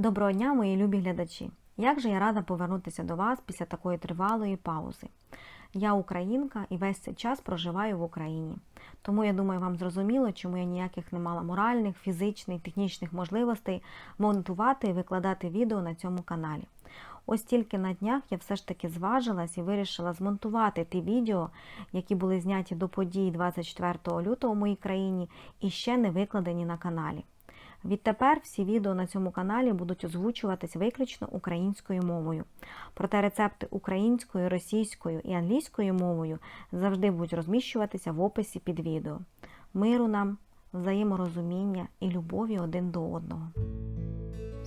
Доброго дня, мої любі глядачі! Як же я рада повернутися до вас після такої тривалої паузи. Я українка і весь цей час проживаю в Україні. Тому я думаю, вам зрозуміло, чому я ніяких не мала моральних, фізичних, технічних можливостей монтувати і викладати відео на цьому каналі. Ось тільки на днях я все ж таки зважилась і вирішила змонтувати ті відео, які були зняті до подій 24 лютого в моїй країні і ще не викладені на каналі. Відтепер всі відео на цьому каналі будуть озвучуватись виключно українською мовою. Проте рецепти українською, російською і англійською мовою завжди будуть розміщуватися в описі під відео. Миру нам, взаєморозуміння і любові один до одного.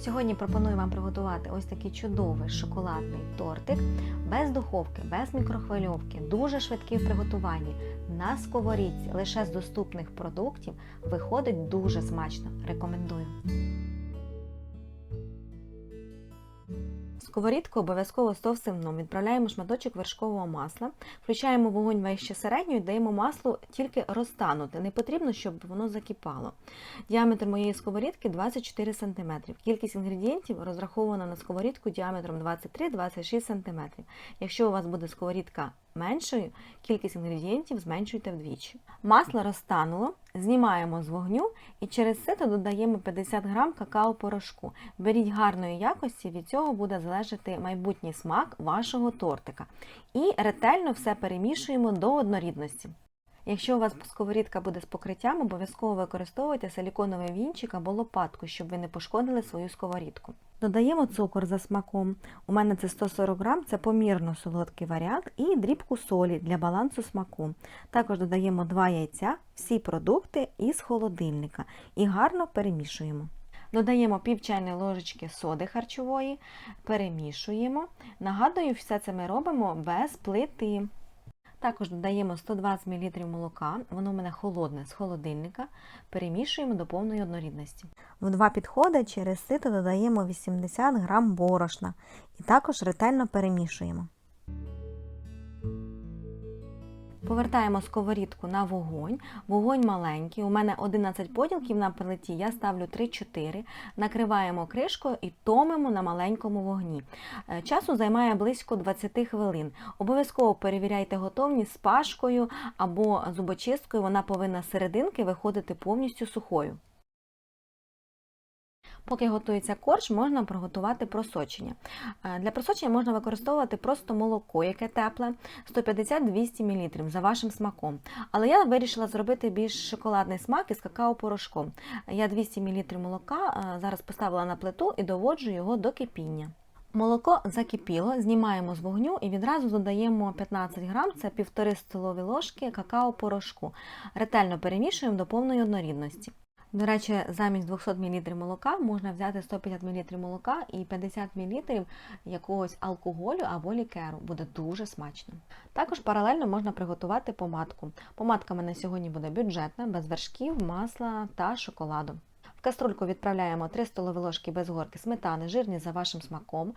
Сьогодні пропоную вам приготувати ось такий чудовий шоколадний тортик без духовки, без мікрохвильовки, дуже швидкий в приготуванні. На сковорідці лише з доступних продуктів виходить дуже смачно. Рекомендую. Сковорідку обов'язково з товстим дном відправляємо шматочок вершкового масла, включаємо вогонь вище середньої, даємо маслу тільки розтанути. Не потрібно, щоб воно закипало. Діаметр моєї сковорідки 24 см. Кількість інгредієнтів розрахована на сковорідку діаметром 23-26 см. Якщо у вас буде сковорідка меншою, кількість інгредієнтів зменшуйте вдвічі. Масло розтануло, знімаємо з вогню і через сито додаємо 50 г какао-порошку. Беріть гарної якості, від цього буде залежати майбутній смак вашого тортика. І ретельно все перемішуємо до однорідності. Якщо у вас сковорідка буде з покриттям, обов'язково використовуйте силіконовий вінчик або лопатку, щоб ви не пошкодили свою сковорідку. Додаємо цукор за смаком. У мене це 140 грам, це помірно солодкий варіант, і дрібку солі для балансу смаку. Також додаємо 2 яйця, всі продукти із холодильника і гарно перемішуємо. Додаємо пів чайної ложечки соди харчової, перемішуємо. Нагадую, все це ми робимо без плити. Також додаємо 120 мл молока, воно у мене холодне з холодильника, перемішуємо до повної однорідності. В два підходи через сито додаємо 80 г борошна і також ретельно перемішуємо. Повертаємо сковорідку на вогонь. Вогонь маленький. У мене 11 поділків на плиті, я ставлю 3-4, накриваємо кришкою і томимо на маленькому вогні. Е, Часу займає близько 20 хвилин. Обов'язково перевіряйте готовність з пашкою або зубочисткою, вона повинна серединки виходити повністю сухою. Поки готується корж, можна приготувати просочення. Е, Для просочення можна використовувати просто молоко, яке тепле, 150-200 мл за вашим смаком. Але я вирішила зробити більш шоколадний смак із какао-порошком. Я 200 мл молока е, зараз поставила на плиту і доводжу його до кипіння. Молоко закипіло, знімаємо з вогню і відразу додаємо 15 грам, це 1,5 столові ложки какао-порошку. Ретельно перемішуємо до повної однорідності. До речі, замість 200 мл молока можна взяти 150 мл молока і 50 мл якогось алкоголю або лікеру. Буде дуже смачно. Також паралельно можна приготувати помадку. Помадка в мене сьогодні буде бюджетна, без вершків, масла та шоколаду. Каструльку відправляємо 3 столові ложки без горки сметани, жирні за вашим смаком,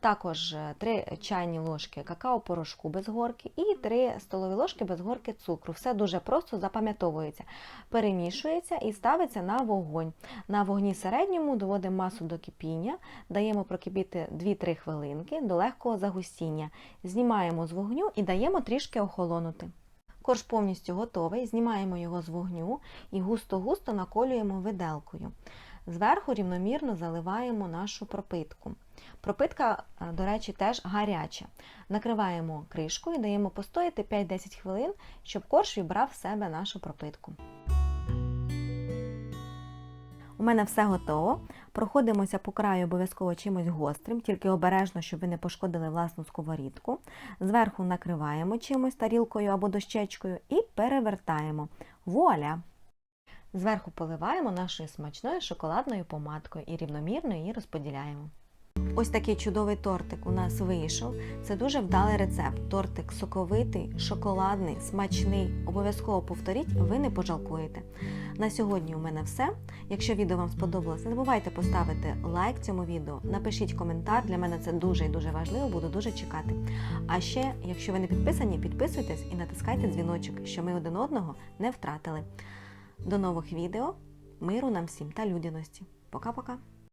також 3 чайні ложки какао-порошку без горки і 3 столові ложки без горки цукру. Все дуже просто запам'ятовується, перемішується і ставиться на вогонь. На вогні середньому доводимо масу до кипіння, даємо прокипіти 2-3 хвилинки до легкого загустіння. Знімаємо з вогню і даємо трішки охолонути. Корж повністю готовий, знімаємо його з вогню і густо-густо наколюємо виделкою. Зверху рівномірно заливаємо нашу пропитку. Пропитка, е, до речі, теж гаряча. Накриваємо кришкою і даємо постояти 5-10 хвилин, щоб корж вібрав в себе нашу пропитку. У мене все готово. Проходимося по краю обов'язково чимось гострим, тільки обережно, щоб ви не пошкодили власну сковорідку. Зверху накриваємо чимось тарілкою або дощечкою і перевертаємо. Вуаля! Зверху поливаємо нашою смачною шоколадною помадкою і рівномірно її розподіляємо. Ось такий чудовий тортик у нас вийшов. Це дуже вдалий рецепт. Тортик соковитий, шоколадний, смачний. Обов'язково повторіть, ви не пожалкуєте. На сьогодні у мене все. Якщо відео вам сподобалося, не забувайте поставити лайк цьому відео, напишіть коментар. Для мене це дуже і дуже важливо, буду дуже чекати. А ще, якщо ви не підписані, підписуйтесь і натискайте дзвіночок, щоб ми один одного не втратили. До нових відео, миру нам всім та людяності. Пока-пока!